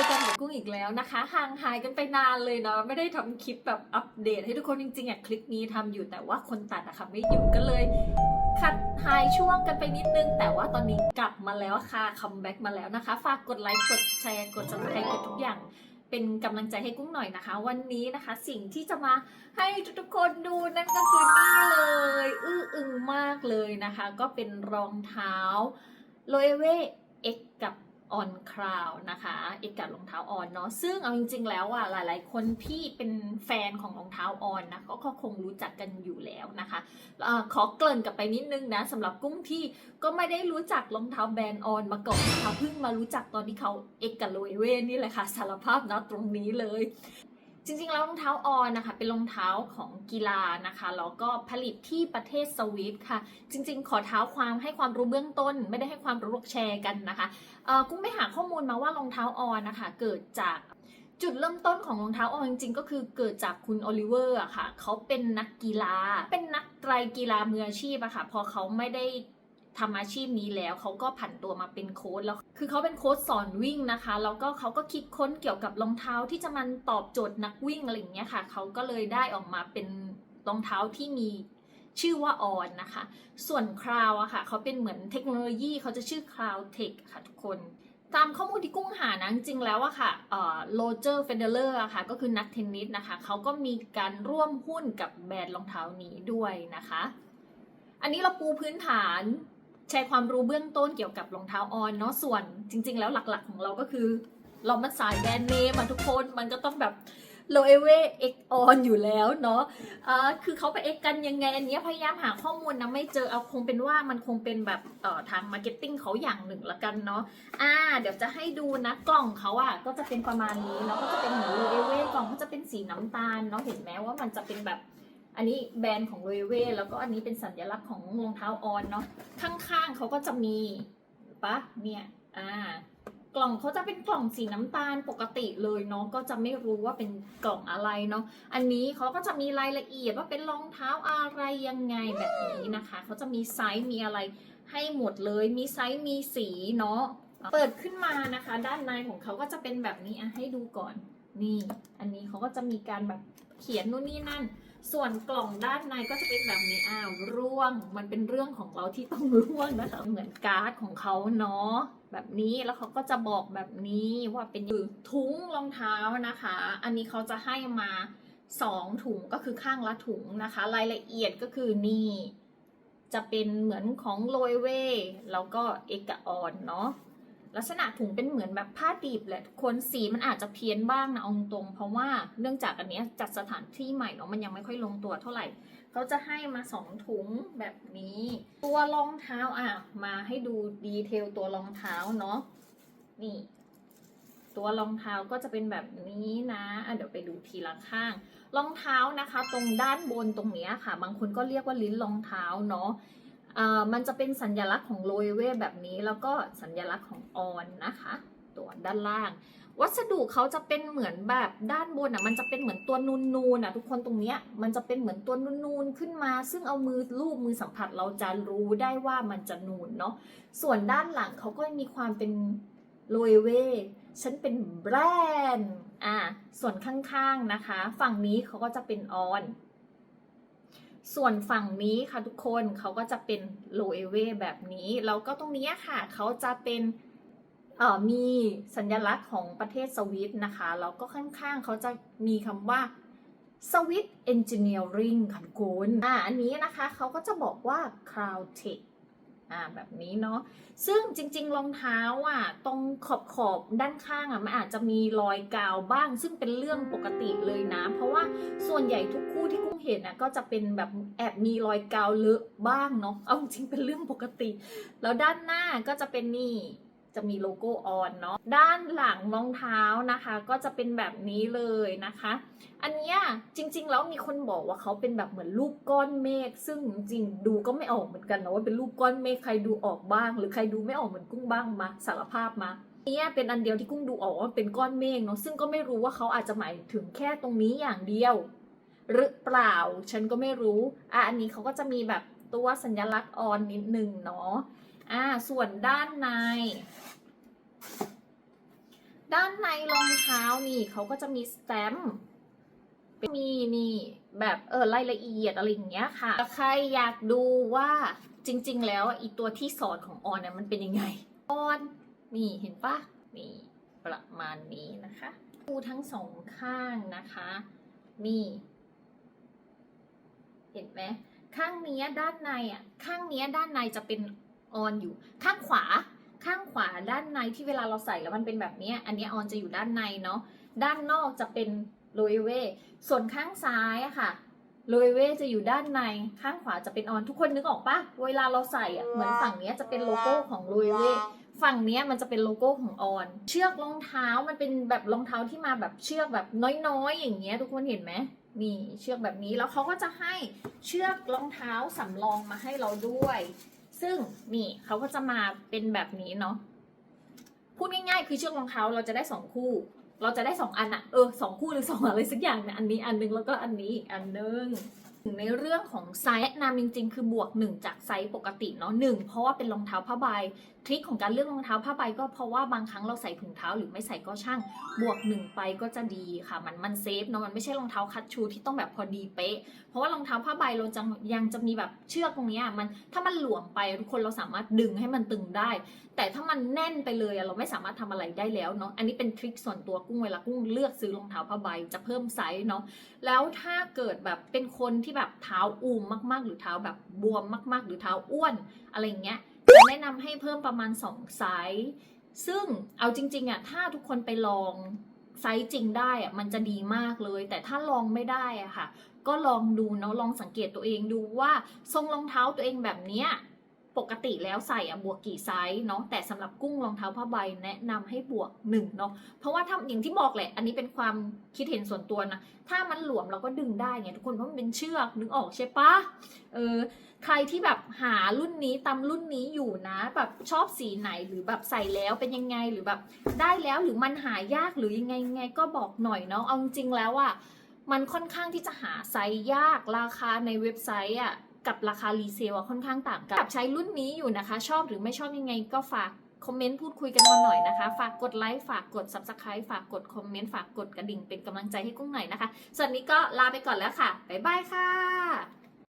อกันกับกุ้งอีกแล้วนะคะ ห่างหายกันไปนานเลยเนาะไม่ได้ทำคลิปแบบอัปเดต ให้ทุกคนจริงๆอะคลิปนี้ทำอยู่แต่ว่าคนตัดอะค่ะไม่อยู่ก็เลยคัดหายช่วงกันไปนิดนึง แต่ว่าตอนนี้กลับมาแล้วค่ะคัมแบ็กมาแล้วนะคะ ฝากกดไลค์กดแชร์กด subscribe กดทุกอย่างเป็นกำลังใจให้กุ้งหน่อยนะคะ วันนี้นะคะสิ่งที่จะมาให้ทุกๆคนดูนั่นก็คือนี่เลย อื้ออึงมากเลยนะคะ ก็เป็นรองเท้าโลเอเวเอ็กกับ ออนคราวนะคะเอกกับรองเท้าออนเนาะซึ่งเอาจริง ๆ แล้วอะหลาย ๆ คนที่เป็นแฟนของรองเท้าออนนะก็คงรู้จักกันอยู่แล้วนะคะอะขอเกริ่นกลับไปนิดนึงนะสำหรับกุ้งที่ก็ไม่ได้รู้จักรองเท้าแบรนด์ออนมาก่อนนะคะเพิ่งมารู้จักตอนที่เขาเอกกับโลเอเวนี่แหละค่ะสารภาพนะตรงนี้เลย จริงๆ แล้วรองเท้าออนนะคะ เป็นรองเท้าของกีฬานะคะแล้วก็ผลิตที่ประเทศสวิตค่ะ จริง ๆ ขอเท้าความให้ความรู้เบื้องต้น ไม่ได้ให้ความรู้แชร์กันนะคะกุ้งไปหาข้อมูลมาว่ารองเท้าออนนะคะ เกิดจากจุดเริ่มต้นของรองเท้าออนจริงๆ ก็คือเกิดจากคุณโอลิเวอร์อะค่ะ เขาเป็นนักกีฬา เป็นนักไตรกีฬามืออาชีพอะค่ะ พอเขาไม่ได้ ทำอาชีพนี้แล้วเขาก็ผันตัวมาเป็นโค้ชแล้ว คือเขาเป็นโค้ชสอนวิ่งนะคะ แล้วก็เขาก็คิดค้นเกี่ยวกับรองเท้าที่จะมันตอบโจทย์นักวิ่งอะไรอย่างเงี้ยค่ะ เขาก็เลยได้ออกมาเป็นรองเท้าที่มีชื่อว่าออนนะคะ ส่วนคราวอะค่ะเขาเป็นเหมือนเทคโนโลยีเขาจะชื่อคราวเทคค่ะทุกคน ตามข้อมูลที่กุ้งหานะจริงแล้วอะค่ะโรเจอร์เฟเดเลอร์อะค่ะก็คือนักเทนนิสนะคะเขาก็มีการร่วมหุ้นกับแบรนด์รองเท้านี้ด้วยนะคะ อันนี้เราปูพื้นฐาน แชร์ความรู้เบื้องต้นเกี่ยวกับรองเท้าออนเนาะส่วนจริง ๆ แล้วหลักๆ ของเราก็คือ เรามันสายแบรนด์เนมอะทุกคนมันก็ต้องแบบโลเอเวเอ็กออนอยู่แล้วเนาะอ่าคือเขาไปเอ็กกันยังไง อันนี้พยายามหาข้อมูลนะไม่เจอเอาคงเป็นว่ามันคงเป็นแบบเอ่อทางมาร์เก็ตติ้งเขาอย่างหนึ่งละกันเนาะอ่า เดี๋ยวจะให้ดูนะกล่องเขาอะก็จะเป็นประมาณนี้เนาะก็จะเป็นเหมือนโลเอเวกล่องก็จะเป็นสีน้ำตาลเนาะเห็นไหมว่ามันจะเป็นแบบ อันนี้แบรนด์ของโรเวแล้วก็อันนี้เป็นสัญลักษณ์ของรองเท้าออนเนาะข้างๆเขาก็จะมีปะเนี่ยอ่ากล่องเขาจะเป็นกล่องสีน้ำตาลปกติเลยเนาะก็จะไม่รู้ว่าเป็นกล่องอะไรเนาะอันนี้เขาก็จะมีรายละเอียดว่าเป็นรองเท้าอะไรยังไงแบบนี้นะคะเขาจะมีไซส์มีอะไรให้หมดเลย มีไซส์มีสีเนาะเปิดขึ้นมานะคะ ด้านในของเขาก็จะเป็นแบบนี้อะให้ดูก่อนนี่ อันนี้เขาก็จะมีการแบบเขียนนู่นนี่นั่น ส่วนกล่องด้านในก็จะเป็นแบบนี้อ้าวร่วง มันเป็นเรื่องของเราที่ต้องร่วงนะคะ เหมือนการ์ดของเขาเนาะแบบนี้แล้วเขาก็จะบอกแบบนี้ว่าเป็นถุงรองเท้านะคะ อันนี้เขาจะให้มาสองถุงก็คือข้างละถุงนะคะ รายละเอียดก็คือนี่ จะเป็นเหมือนของโรยเวแล้วก็เอกออนเนาะ ลักษณะถุงเป็นเหมือนแบบผ้าดิบแหละทุกคนสีมันอาจจะเพี้ยนบ้างนะอาตรง เพราะว่าเนื่องจากอันนี้จัดสถานที่ใหม่เนาะมันยังไม่ค่อยลงตัวเท่าไหร่เขาจะให้มาสองถุงแบบนี้ ตัวรองเท้าอะมาให้ดูดีเทลตัวรองเท้าเนาะนี่ ตัวรองเท้าก็จะเป็นแบบนี้นะะเดี๋ยวไปดูทีละข้าง รองเท้านะคะ ตรงด้านบนตรงเนี้ยค่ะ บางคนก็เรียกว่าลิ้นรองเท้าเนาะ มันจะเป็นสัญลักษณ์ของโรยเวแบบนี้ แล้วก็สัญลักษณ์ของออนนะคะ ตัวด้านล่าง วัสดุเขาจะเป็นเหมือนแบบด้านบนอะมันจะเป็นเหมือนตัวนูนๆอะทุกคนตรงเนี้ยมันจะเป็นเหมือนตัวนูนๆขึ้นมา ซึ่งเอามือลูบมือสัมผัสเราจะรู้ได้ว่ามันจะนูนเนาะส่วนด้านหลังเขาก็มีความเป็นโรยเวฉันเป็นแบรนด์อ่าส่วนข้างๆนะคะ ฝั่งนี้เขาก็จะเป็นออน ส่วนฝั่งนี้ค่ะทุกคนเขาก็จะเป็นโลเอเวแบบนี้ แล้วก็ตรงนี้ค่ะเขาจะเป็นมีสัญลักษณ์ของประเทศสวิตนะคะ แล้วก็ข้างๆเขาจะมีคำว่าสวิตเอนจิเนียริงค่ะทุกคนอ่าอันนี้นะคะเขาก็จะบอกว่า Cloud Tech อ่าแบบนี้เนาะซึ่งจริง ๆ รองเท้าอะตรงขอบขอบๆด้านข้างอะมันอาจจะมีรอยกาวบ้าง ซึ่งเป็นเรื่องปกติเลยนะ เพราะว่าส่วนใหญ่ทุกคู่ที่กุ้งเห็นนะก็จะเป็นแบบแอบมีรอยกาวเลอะบ้างเนาะเอาจริงเป็นเรื่องปกติ แล้วด้านหน้าก็จะเป็นนี่ จะมีโลโก้ออนเนาะด้านหลังรองเท้านะคะ ก็จะเป็นแบบนี้เลยนะคะ อันเนี้ยจริง ๆ แล้วมีคนบอกว่าเขาเป็นแบบเหมือนรูปก้อนเมฆซึ่งจริงดูก็ไม่ออกเหมือนกันนะว่าเป็นรูปก้อนเมฆใครดูออกบ้าง หรือใครดูไม่ออกเหมือนกุ้งบ้างมาสารภาพมาเนี่ยเป็นอันเดียวที่กุ้งดูออกว่าเป็นก้อนเมฆเนาะซึ่งก็ไม่รู้ว่าเขาอาจจะหมายถึงแค่ตรงนี้อย่างเดียว หรือเปล่า ฉันก็ไม่รู้อะอันนี้เขาก็จะมีแบบตัวสัญลักษณ์ออนนิดนึงเนาะ อ่า ส่วนด้านใน ด้านในรองเท้านี่เขาก็จะมีสแตมป์มีนี่แบบเออรายละเอียดอะไรอย่างเงี้ยค่ะใครอยากดูว่าจริง ๆ แล้วอีตัวที่สอนของออนเนี่ยมันเป็นยังไงออนนี่เห็นปะนี่ประมาณนี้นะคะดูทั้งสองข้างนะคะ นี่ เห็นไหมข้างเนี้ยด้านในอะข้างเนี้ยด้านในจะเป็น ออนอยู่ข้างขวาข้างขวาด้านในที่เวลาเราใส่แล้วมันเป็นแบบนี้อันนี้ออนจะอยู่ด้านในเนาะด้านนอกจะเป็นโรยเวส่วนข้างซ้ายอะค่ะโรยเวจะอยู่ด้านในข้างขวาจะเป็นออนทุกคนนึกออกปะเวลาเราใส่อะเหมือนฝั่งนี้จะเป็นโลโก้ของโรยเวฝั่งนี้มันจะเป็นโลโก้ของออน เชือกรองเท้ามันเป็นแบบรองเท้าที่มาแบบเชือกแบบน้อยๆ อย่างเงี้ยทุกคนเห็นไหมนี่เชือกแบบนี้แล้วเขาก็จะให้เชือกรองเท้าสำรองมาให้เราด้วย ซึ่งนี่เขาก็จะมาเป็นแบบนี้เนาะพูดง่ายๆ คือเชือกรองเท้าเราจะได้สองคู่ เราจะได้สองอันอะเออสองคู่หรือสองอะไรสักอย่างเนี่ยอันนี้อันนึงแล้วก็อันนี้อีกอันนึงในเรื่องของไซส์นะนำจริงๆ คือบวก 1 จากไซส์ปกติเนาะหนึ่งเพราะว่าเป็นรองเท้าผ้าใบทริคของการเลือกรองเท้าผ้าใบก็เพราะว่าบางครั้งเราใส่ถุงเท้าหรือไม่ใส่ก็ช่าง บวก1ไปก็จะดีค่ะ มันมันเซฟเนาะมันไม่ใช่รองเท้าคัตชูที่ต้องแบบพอดีเป๊ะ เพราะว่ารองเท้าผ้าใบเราจะยังจะมีแบบเชือกตรงนี้มันถ้ามันหลวมไปทุกคนเราสามารถดึงให้มันตึงได้ แต่ถ้ามันแน่นไปเลยเราไม่สามารถทำอะไรได้แล้วเนาะอันนี้เป็นทริคส่วนตัวกุ้งเวลากุ้งเลือกซื้อรองเท้าผ้าใบจะเพิ่มไซส์เนาะแล้วถ้าเกิดแบบเป็นคนที่แบบเท้าอูมมาก ๆ หรือเท้าแบบบวมมาก ๆ หรือเท้าอ้วนอะไรอย่างเงี้ย แนะนำให้เพิ่มประมาณ 2 ไซส์ซึ่งเอาจริงๆอะถ้าทุกคนไปลองไซส์จริงได้อะมันจะดีมากเลย แต่ถ้าลองไม่ได้อะค่ะ ก็ลองดูเนาะลองสังเกตตัวเองดูว่าทรงรองเท้าตัวเองแบบเนี้ย ปกติแล้วใส่อะบวกกี่ไซส์เนาะแต่สำหรับกุ้งรองเท้าผ้าใบแนะนำให้บวก1เนาะเพราะว่าถ้าอย่างที่บอกแหละ อันนี้เป็นความคิดเห็นส่วนตัวนะ ถ้ามันหลวมเราก็ดึงได้ไงทุกคนเพราะมันเป็นเชือกนึกออกใช่ปะเออใครที่แบบหารุ่นนี้ตามรุ่นนี้อยู่นะ แบบชอบสีไหนหรือแบบใส่แล้วเป็นยังไงหรือแบบได้แล้วหรือมันหายากหรือยังไงไงก็บอกหน่อยเนาะเอาจริงแล้วอะมันค่อนข้างที่จะหาไซส์ยากราคาในเว็บไซต์อะ กับราคารีเซลค่อนข้างต่างกันแบบใช้รุ่นนี้อยู่นะคะ ชอบหรือไม่ชอบยังไงก็ฝากคอมเมนต์พูดคุยกันมาหน่อยนะคะ ฝากกดไลค์ ฝากกด Subscribe ฝากกดคอมเมนต์ ฝากกดกระดิ่งเป็นกำลังใจให้กุ้งหน่อยนะคะส่วนนี้ก็ลาไปก่อนแล้วค่ะ บ๊ายบายค่ะ